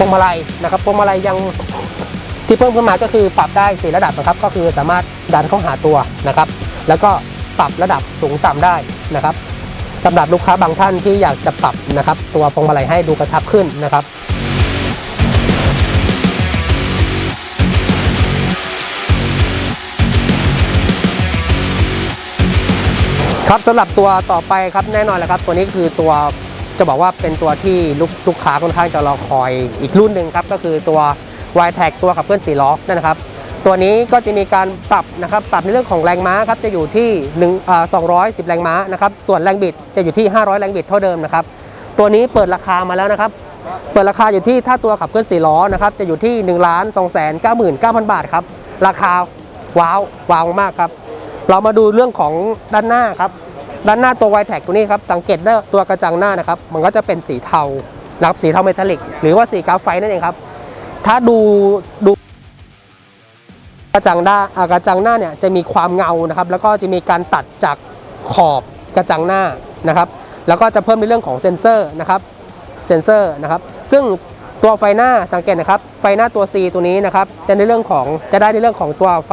พวงมาลัยนะครับพวงมาลัยยังที่เพิ่มขึ้นมาก็คือปรับได้สี่ระดับนะครับ ก็คือสามารถดันเข้าหาตัวนะครับ แล้วก็ปรับระดับสูงต่ำได้นะครับสำหรับลูกค้าบางท่านที่อยากจะปรับนะครับ ตัวพวงมาลัยให้ดูกระชับขึ้นนะครับครับสำหรับตัวต่อไปครับแน่นอนแหละครับ ตัวนี้คือตัว จะบอกว่าเป็นตัวที่ลูกลูกค้าค่อนข้างจะรอคอยอีกรุ่นหนึ่งครับก็คือตัว y t a g ตัวขับเคลื่อน4ล้อนั่นนะครับ ตัวนี้ก็จะมีการปรับนะครับปรับในเรื่องของแรงม้าครับจะอยู่ที่1อ่า210 แรงม้านะครับส่วนแรงบิดจะอยู่ที่ 500 แรงบิดเท่าเดิมนะครับตัวนี้เปิดราคามาแล้วนะครับเปิดราคาอยู่ที่ถ้าตัวขับเคลื่อน4ล้อนะครับจะอยู่ที่1 2 9 9 9 0 0 0บาทครับราคาว้าวว้าวมากครับเรามาดูเรื่องของด้านหน้าครับ ด้านหน้าตัว y t แท็กตัวนี้ครับสังเกตได้ตัวกระจังหน้านะครับมันก็จะเป็นสีเทานะครับสีเทาเมทัลลิก หรือว่าสีกราฟไฟนั่นเองครับ ถ้าดูดูกระจังหน้าอ่ากระจังหน้าเนี่ยจะมีความเงานะครับ แล้วก็จะมีการตัดจากขอบกระจังหน้านะครับ แล้วก็จะเพิ่มในเรื่องของเซ็นเซอร์นะครับเซ็นเซอร์นะครับซึ่งตัวไฟหน้าสังเกตนะครับไฟหน้าตัว C ตัวนี้นะครับจะในเรื่องของจะได้ในเรื่องของตัวไฟ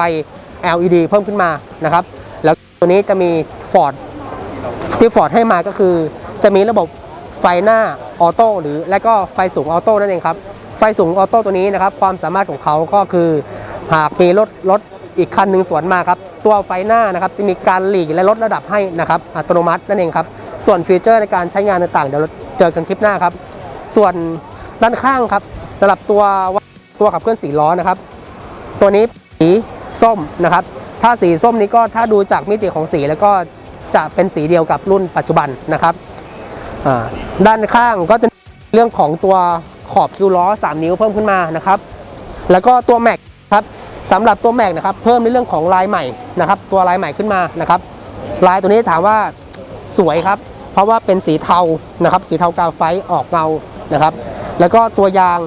LED เพิ่มขึ้นมานะครับ แล้วตัวนี้จะมี Ford ที่ฟอร์ดให้มาก็คือ จะมีระบบไฟหน้าออโต้หรือและก็ไฟสูงออโต้นั่นเองครับ ไฟสูงออโต้ตัวนี้นะครับ ความสามารถของเขาก็คือ หากมีรถรถอีกคันหนึ่งสวนมาครับ ตัวไฟหน้านะครับจะมีการหลีกและลดระดับให้นะครับ อัตโนมัตินั่นเองครับ ส่วนฟีเจอร์ในการใช้งานต่างๆ เดี๋ยวเราเจอกันคลิปหน้าครับ ส่วนด้านข้างครับสำหรับตัวตัวขับเคลื่อนสีล้อนะครับ ตัวนี้สีส้มนะครับ ถ้าสีส้มนี้ก็ถ้าดูจากมิติของสีแล้วก็ จะเป็นสีเดียวกับรุ่นปัจจุบันนะครับด้านข้างก็จะเรื่องของตัวขอบคิวล้อ 3 นิ้วเพิ่มขึ้นมานะครับ แล้วก็ตัวแม็กครับสำหรับตัวแม็กนะครับเพิ่มในเรื่องของลายใหม่นะครับตัวลายใหม่ขึ้นมานะครับลายตัวนี้ถามว่าสวยครับ เพราะว่าเป็นสีเทานะครับ สีเทากาไฟออกเงานะครับ แล้วก็ตัวยาง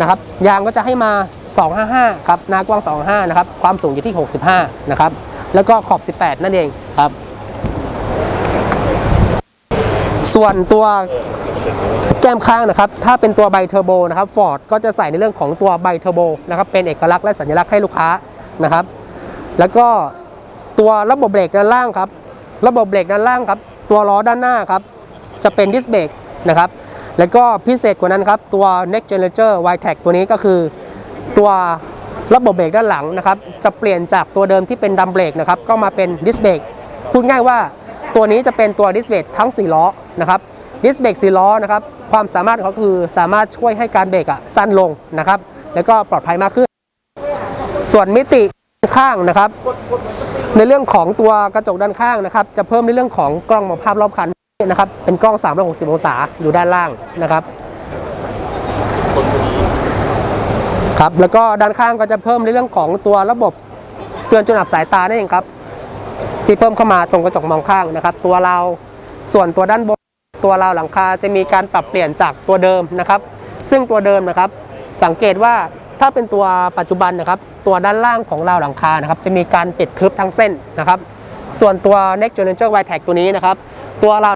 นะครับ ยางก็จะให้มา 255 ครับหน้ากว้าง 25 นะครับ ความสูงอยู่ที่ 65 นะครับ แล้วก็ขอบ 18 นั่นเองครับ ส่วนตัวแก้มข้างนะครับ ถ้าเป็นตัวไบเทอร์โบนะครับฟอร์ดก็จะใส่ในเรื่องของตัวไบเทอร์โบนะครับ เป็นเอกลักษณ์และสัญลักษณ์ให้ลูกค้านะครับ แล้วก็ตัวระบบเบรกด้านล่างครับ ระบบเบรกด้านล่างครับ ตัวล้อด้านหน้าครับ จะเป็นดิสเบรกนะครับ แล้วก็พิเศษกว่านั้นครับ ตัว Next Generator y t e c ตัวนี้ก็คือ ตัวระบบเบรกด้านหลังนะครับ จะเปลี่ยนจากตัวเดิมที่เป็นดัมเบรกนะครับ ก็มาเป็นดิสเบรกพูดง่ายว่า ตัวนี้จะเป็นตัวดิสเบรกทั้ง 4 ล้อนะครับดิสเบรก4ล้อนะครับความสามารถเขาคือสามารถช่วยให้การเบรกอะสั้นลงนะครับ แล้วก็ปลอดภัยมากขึ้น ส่วนมิติข้างนะครับ ในเรื่องของตัวกระจกด้านข้างนะครับ จะเพิ่มในเรื่องของกล้องมองภาพรอบคันนะครับ เป็นกล้อง 360 องศาอยู่ด้านล่างนะครับครับแล้วก็ด้านข้างก็จะเพิ่มในเรื่องของตัวระบบเตือนจนอับสายตานั่นเองครับ ที่เพิ่มเข้ามาตรงกระจกมองข้างนะครับ ตัวเราวส่วนตัวด้านบนตัวราวหลังคาจะมีการปรับเปลี่ยนจากตัวเดิมนะครับ ซึ่งตัวเดิมนะครับ สังเกตว่าถ้าเป็นตัวปัจจุบันนะครับ ตัวด้านล่างของราวหลังคานะครับ จะมีการปิดทึบทั้งเส้นนะครับ ส่วนตัว Next Generation y t a g ตัวนี้นะครับ ตัวราว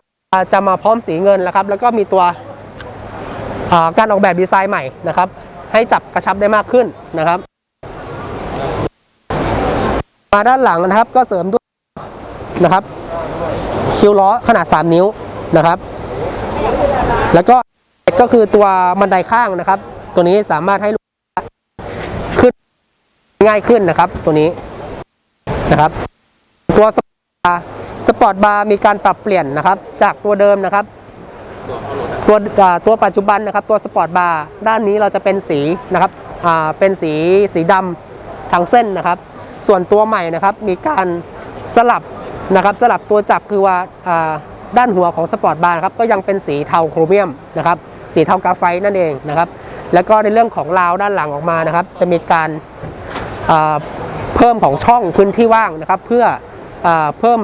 จะมาพร้อมสีเงินแล้วครับ แล้วก็มีตัวการออกแบบดีไซน์ใหม่นะครับ ให้จับกระชับได้มากขึ้นนะครับ มาด้านหลังนะครับก็เสริมด้วย นะครับคิวล้อขนาด 3 นิ้วนะครับ แล้วก็ก็คือตัวบันไดข้างนะครับ ตัวนี้สามารถให้ลูกขึ้นง่ายขึ้นนะครับ ตัวนี้นะครับ ตัวสปอร์ตบาร์สปอร์ตบาร์มีการปรับเปลี่ยนนะครับ จากตัวเดิมนะครับ ตัวตัวปัจจุบันนะครับ ตัวสปอร์ตบาร์ด้านนี้เราจะเป็นสีนะครับเป็นสีสีดำทั้งเส้นนะครับ ส่วนตัวใหม่นะครับ มีการสลับ นะครับสลับตัวจับคือว่าด้านหัวของสปอร์ตบาร์ครับก็ยังเป็นสีเทาโครเมียมนะครับสีเทากาไฟต์นั่นเองนะครับแล้วก็ในเรื่องของราวด้านหลังออกมานะครับ จะมีการเพิ่มของช่องพื้นที่ว่างนะครับ เพื่ออเพิ่ม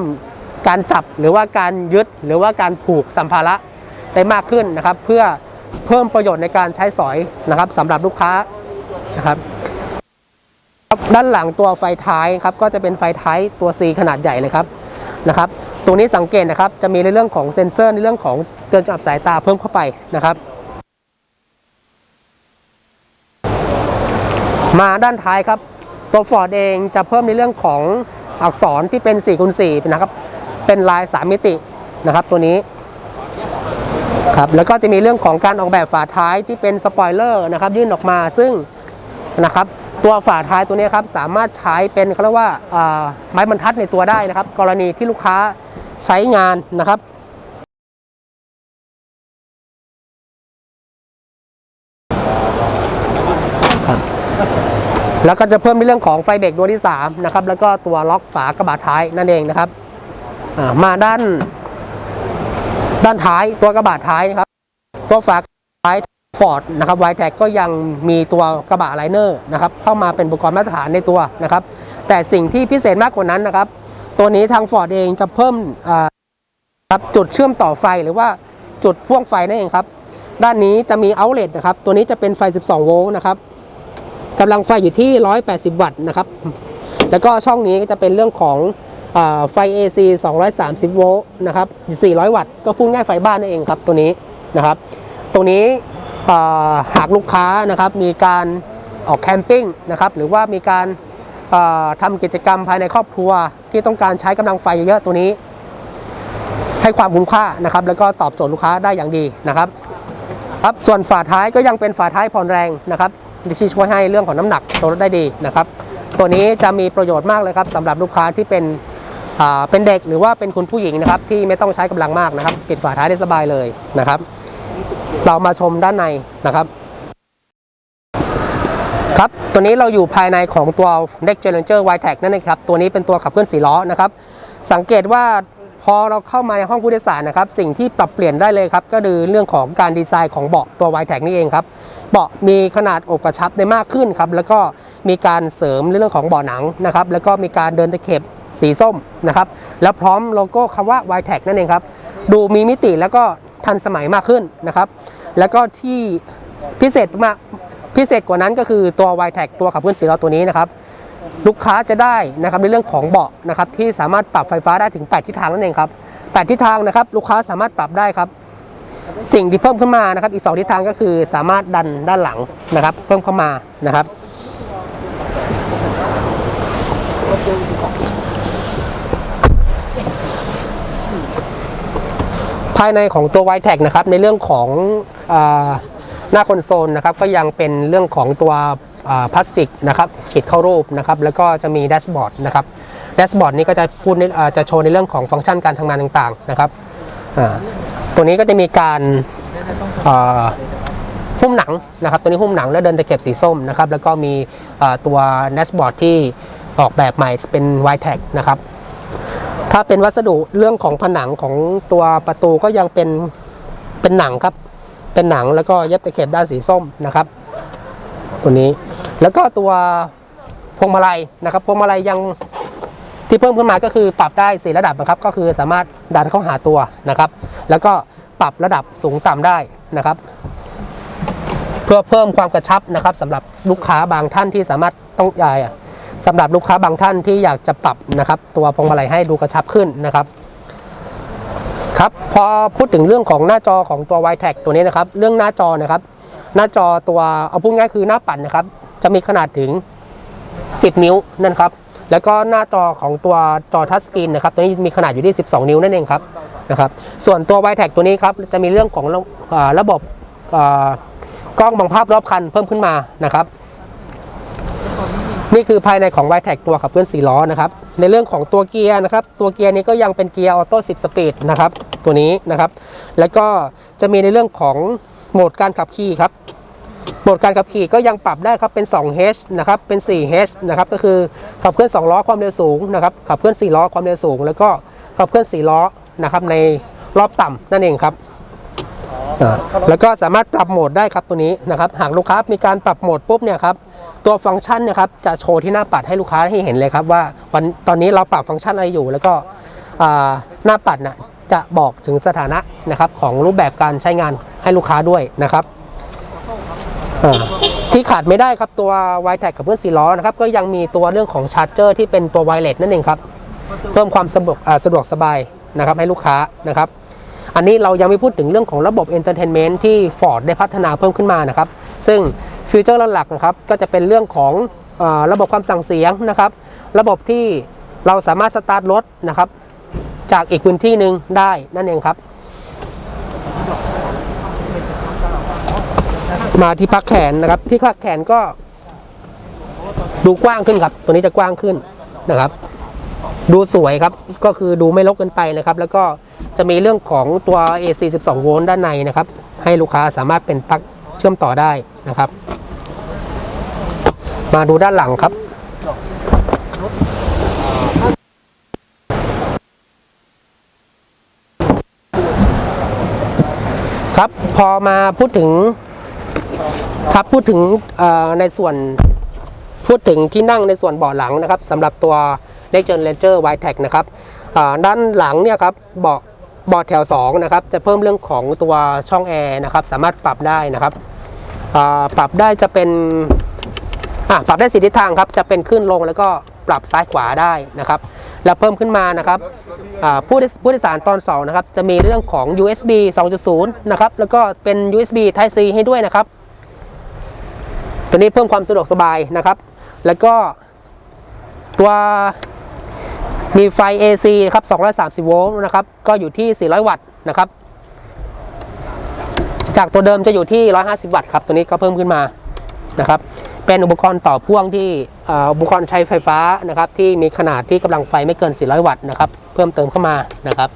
การจับหรือว่าการยึดหรือว่าการผูกสัมภาระได้มากขึ้นนะครับ เพื่อเพิ่มประโยชน์ในการใช้สอยนะครับสำหรับลูกค้านะครับด้านหลังตัวไฟท้ายครับก็จะเป็นไฟท้ายตัว C ขนาดใหญ่เลยครับ นะครับตรงนี้สังเกตนะครับจะมีในเรื่องของเซ็นเซอร์ในเรื่องของเตือนจับสายตาเพิ่มเข้าไปนะครับมาด้านท้ายครับ ตัวฟอร์ดเองจะเพิ่มในเรื่องของอักษรที่เป็น4คูณ4นะครับ เป็นลาย 3 มิตินะครับตัวนี้ครับแล้วก็จะมีเรื่องของการออกแบบฝาท้ายที่เป็นสปอยเลอร์นะครับยื่นออกมาซึ่งนะครับ ตัวฝาท้ายตัวนี้ครับสามารถใช้เป็นเขาเรียกว่าไม้บรรทัดในตัวได้นะครับ กรณีที่ลูกค้าใช้งานนะครับแล้วก็จะเพิ่มในเรื่องของไฟเบรกดวงที่3นะครับแล้วก็ตัวล็อกฝากระบะท้ายนั่นเองนะครับมาด้าน ด้านท้ายตัวกระบะท้ายนะครับ ตัวฝาท้าย ฟอร์ดนะครับไวแท็กก็ยังมีตัวกระบะไลเนอร์นะครับเข้ามาเป็นอุปกรณ์มาตรฐานในตัวนะครับ แต่สิ่งที่พิเศษมากกว่านั้นนะครับ ตัวนี้ทางฟอร์ดเองจะเพิ่มครับจุดเชื่อมต่อไฟหรือว่าจุดพ่วงไฟนั่นเองครับ ด้านนี้จะมีเอาเล t นะครับ ตัวนี้จะเป็นไฟ 12 โวลต์นะครับกำลังไฟอยู่ที่ 180 วัตต์นะครับ แล้วก็ช่องนี้ก็จะเป็นเรื่องของอไฟ AC 230 โวลต์นะครับ 400 วัตต์ ก็พูดง่ายไฟบ้านนั่นเองครับตัวนี้นะครับ ตรงนี้ หากลูกค้านะครับมีการออกแคมปิ้งนะครับหรือว่ามีการาทำกิจกรรมภายในครอบครัวที่ต้องการใช้กำลังไฟเยอะๆตัวนี้ ให้ความคุ้มค่านะครับ แล้วก็ตอบโจทย์ลูกค้าได้อย่างดีนะครับครับส่วนฝาท้ายก็ยังเป็นฝาท้ายผ่อนแรงนะครับที่ช่วยให้เรื่องของน้ำหนักตัวรถได้ดีนะครับ ตัวนี้จะมีประโยชน์มากเลยครับสำหรับลูกค้าที่เป็นเป็นเด็กหรือว่าเป็นคุณผู้หญิงนะครับที่ไม่ต้องใช้กำลังมากนะครับ ปิดฝาท้ายได้สบายเลยนะครับ เรามาชมด้านในนะครับครับ ตัวนี้เราอยู่ภายในของตัว Next Challenger y t e c นั่นเองครับ ตัวนี้เป็นตัวขับเคลื่อน4ล้อนะครับ สังเกตว่าพอเราเข้ามาในห้องผู้โดยสารนะครับ สิ่งที่ปรับเปลี่ยนได้เลยครับ ก็คือเรื่องของการดีไซน์ของเบาะตัว y t e c นี่เองครับ เบาะมีขนาดอกกระชับได้มากขึ้นครับ แล้วก็มีการเสริมในเรื่องของเบาะหนังนะครับ แล้วก็มีการเดินตะเข็บสีส้มนะครับ แล้วพร้อมโลโก้คำว่า y t e c นั่นเองครับ ดูมีมิติแล้วก็ ทันสมัยมากขึ้นนะครับ แล้วก็ที่พิเศษมากพิเศษกว่านั้นก็คือตัว y t e c ตัวขับเคลื่อนสีล้อตัวนี้นะครับ ลูกค้าจะได้นะครับในเรื่องของเบาะนะครับที่สามารถปรับไฟฟ้าได้ถึง 8 ทิศทางนั่นเองครับ8ทิศทางนะครับลูกค้าสามารถปรับได้ครับ สิ่งที่เพิ่มขึ้นมานะครับ อีก 2 ทิศทางก็คือสามารถดันด้านหลังนะครับ เพิ่มเข้ามานะครับ ภายในของตัว y t e c นะครับในเรื่องของอหน้าคอนโซลนะครับก็ยังเป็นเรื่องของตัวพลาสติกนะครับขีดเข้ารูปนะครับแล้วก็จะมีแดชบอร์ดนะครับแดชบอร์ดนี้ก็จะพูดจะโชว์ในเรื่องของฟังก์ชันการทำงานต่างๆนะครับตัวนี้ก็จะมีการหุ้มหนังนะครับตัวนี้หุ้มหนังแล้วเดินตะเข็บสีส้มนะครับแล้วก็มีตัวแดชบอร์ดที่ออกแบบใหม่เป็น y t e c นะครับ ถ้าเป็นวัสดุเรื่องของผนังของตัวประตูก็ยังเป็นเป็นหนังครับ เป็นหนังแล้วก็เย็บตะเข็บด้านสีส้มนะครับตัวนี้แล้วก็ตัวพวงมาลัยนะครับพวงมาลัยยังที่เพิ่มขึ้นมาก็คือปรับได้สีระดับนะครับ ก็คือสามารถดันเข้าหาตัวนะครับ แล้วก็ปรับระดับสูงต่ำได้นะครับ เพื่อเพิ่มความกระชับนะครับสำหรับลูกค้าบางท่านที่สามารถต้องยาย สำหรับลูกค้าบางท่านที่อยากจะปรับนะครับ ตัวพวงมาลัยให้ดูกระชับขึ้นนะครับครับพอพูดถึงเรื่องของหน้าจอของตัว y t e c ตัวนี้นะครับ เรื่องหน้าจอนะครับ หน้าจอตัวเอาพูดง่ายคือหน้าปัดนะครับ จะมีขนาดถึง 10 นิ้วนั่นครับ แล้วก็หน้าจอของตัวจอทัชสกรีนนะครับตัวนี้มีขนาดอยู่ที่ 12 นิ้วนั่นเองครับนะครับ ส่วนตัว y t e c ตัวนี้ครับจะมีเรื่องของระอ่าระบบกล้องบังภาพรอบคันเพิ่มขึ้นมานะครับ นี่คือภายในของ y t e c ตัวขับเคลื่อน4ล้อนะครับ ในเรื่องของตัวเกียร์นะครับ ตัวเกียร์นี้ก็ยังเป็นเกียร์ออโต้10สปีดนะครับ ตัวนี้นะครับ แล้วก็จะมีในเรื่องของโหมดการขับขี่ครับ โหมดการขับขี่ก็ยังปรับได้ครับ เป็น 2H นะครับ เป็น 4H นะครับ ก็คือขับเคลื่อน 2 ล้อความเร็วสูงนะครับ ขับเคลื่อน 4 ล้อความเร็วสูง แล้วก็ขับเคลื่อน 4 ล้อนะครับ ในรอบต่ำนั่นเองครับ แล้วก็สามารถปรับโหมดได้ครับตัวนี้นะครับหากลูกค้ามีการปรับโหมดปุ๊บเนี่ยครับตัวฟังก์ชันเนะครับจะโชว์ที่หน้าปัดให้ลูกค้าให้เห็นเลยครับว่าวันตอนนี้เราปรับฟังก์ชันอะไรอยู่ แล้วก็หน้าปัดน่ะจะบอกถึงสถานะนะครับของรูปแบบการใช้งานให้ลูกค้าด้วยนะครับที่ขาดไม่ได้ครับตัว y t e c กับเพื่อนสีล้อนะครับก็ยังมีตัวเรื่องของชาร์จเจอร์ที่เป็นตัวไวเลสนั่นเองครับเพิ่มความสะดวกสะดวกสบายนะครับให้ลูกค้านะครับ อันนี้เรายังไม่พูดถึงเรื่องของระบบ Entertainment ที่ Ford ได้พัฒนาเพิ่มขึ้นมานะครับ ซึ่งฟีเจอร์หลักๆนะครับก็จะเป็นเรื่องของอระบบความสั่งเสียงนะครับ ระบบที่เราสามารถสตาร์ทรถนะครับ จากอีกพื้นที่หนึ่งได้นั่นเองครับ มาที่พักแขนนะครับ ที่พักแขนก็ดูกว้างขึ้นครับ ตัวนี้จะกว้างขึ้นนะครับ ดูสวยครับก็คือดูไม่รกเกินไปนะครับ แล้วก็ จะมีเรื่องของตัว AC 12 โวลต์ด้านในนะครับ ให้ลูกค้าสามารถเป็นปลั๊กเชื่อมต่อได้นะครับ มาดูด้านหลังครับครับพอมาพูดถึงครับพูดถึงในส่วนพูดถึงที่นั่งในส่วนเบาะหลังนะครับสำหรับตัว Next Gen Ranger w i t e c นะครับด้านหลังเนี่ยครับเบาะ เบาะแถว2นะครับจะเพิ่มเรื่องของตัวช่องแอร์นะครับสามารถปรับได้นะครับปรับได้จะเป็นปรับได้สีทิศทางครับจะเป็นขึ้นลงแล้วก็ปรับซ้ายขวาได้นะครับ แล้วเพิ่มขึ้นมานะครับผู้โดยผู้โดยสารตอน2นะครับจะมีเรื่องของ USB 2.0 นะครับแล้วก็เป็น USB Type C ให้ด้วยนะครับ ตัวนี้เพิ่มความสะดวกสบายนะครับ แล้วก็ตัว มีไฟ AC ครับ 230 โวลต์นะครับ ก็อยู่ที่ 400 วัตต์นะครับ จากตัวเดิมจะอยู่ที่ 150 วัตต์ครับ ตัวนี้ก็เพิ่มขึ้นมานะครับ เป็นอุปกรณ์ต่อพ่วงที่อุปกรณ์ใช้ไฟฟ้านะครับ ที่มีขนาดที่กำลังไฟไม่เกิน 400 วัตต์นะครับ เพิ่มเติมเข้ามานะครับ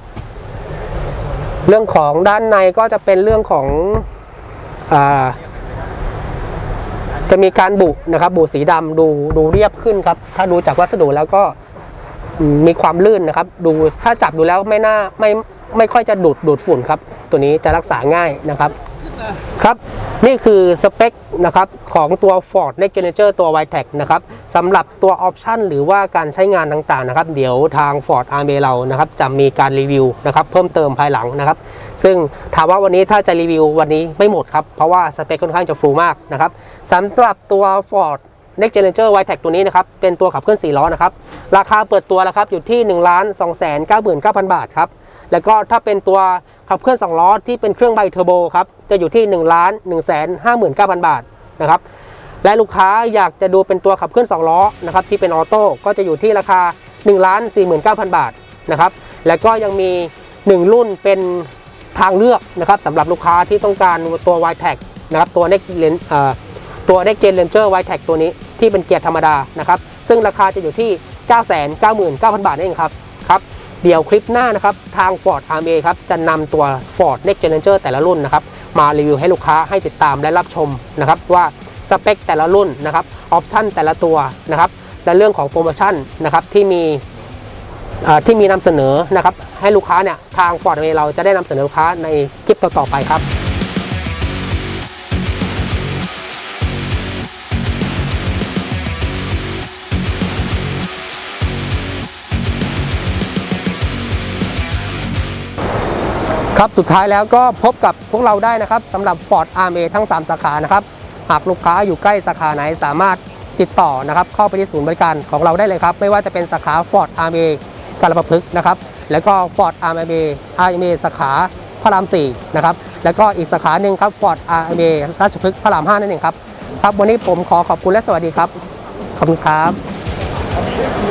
เรื่องของด้านในก็จะเป็นเรื่องของอ่าจะมีการบุนะครับบุสีดำดูดูเรียบขึ้นครับ ถ้าดูจากวัสดุแล้วก็ มีความลื่นนะครับ ดูถ้าจับดูแล้วไม่น่าไม่ไม่ค่อยจะดูดดูดฝุ่นครับ ตัวนี้จะรักษาง่ายนะครับครับ นี่คือสเปคนะครับของตัว Ford Next Gen Ranger ตัว w i t e c นะครับสำหรับตัวออปชันหรือว่าการใช้งานต่างๆนะครับ เดี๋ยวทาง Ford r m เรานะครับจะมีการรีวิวนะครับเพิ่มเติมภายหลังนะครับ ซึ่งถามว่าวันนี้ถ้าจะรีวิววันนี้ไม่หมดครับ เพราะว่าสเปคค่อนข้างจะฟูมากนะครับสำหรับตัว Ford Next Gen Ranger w i t e c ตัวนี้นะครับ เป็นตัวขับเคลื่อน4ล้อนะครับ ราคาเปิดตัวแล้วครับ อยู่ที่ 1 2 9 9 9 0 0 บาทครับ แล้วก็ถ้าเป็นตัวขับเคลื่อน2ล้อที่เป็นเครื่องไบเทอร์โบครับ จะอยู่ที่ 1 1 5 9 0 0 0 บาทนะครับ และลูกค้าอยากจะดูเป็นตัวขับเคลื่อน2ล้อนะครับที่เป็นออโต้ก็จะอยู่ที่ราคา 1 4 9 0 0 0 บาทนะครับ แล้วก็ยังมี 1 รุ่นเป็นทางเลือกนะครับสำหรับลูกค้าที่ต้องการตัว y t e c นะครับตัว Next Gen เอ่อตัว Next Gen Ranger y t e c ตัวนี้ ที่เป็นเกียร์ธรรมดานะครับซึ่งราคาจะอยู่ที่ 999,000 บาทนั่นเองครับครับเดี๋ยวคลิปหน้านะครับทาง Ford r m a ครับจะนำตัว Ford Next Gen Ranger แต่ละรุ่นนะครับมารีวิวให้ลูกค้าให้ติดตามและรับชมนะครับว่าสเปคแต่ละรุ่นนะครับออปชั่นแต่ละตัวนะครับและเรื่องของโปรโมชั่นนะครับที่มีที่มีนำเสนอนะครับให้ลูกค้าเนี่ยทาง Ford RMA เราจะได้นำเสนอลูกค้าในคลิปต่อๆไปครับ ครับสุดท้ายแล้วก็พบกับพวกเราได้นะครับสำหรับ Ford r m a ทั้ง 3 สาขานะครับ หากลูกค้าอยู่ใกล้สาขาไหนสามารถติดต่อนะครับเข้าไปที่ศูนย์บริการของเราได้เลยครับ ไม่ว่าจะเป็นสาขา Ford r m a กาลประพฤกษ์นะครับแล้วก็ Ford r m a r m a สาขาพระราม4นะครับแล้วก็อีกสาขาหนึ่งครับ Ford r m a ราชพฤกษ์พระราม5นั่นเองครับครับวันนี้ผมขอขอบคุณและสวัสดีครับขอบคุณครับ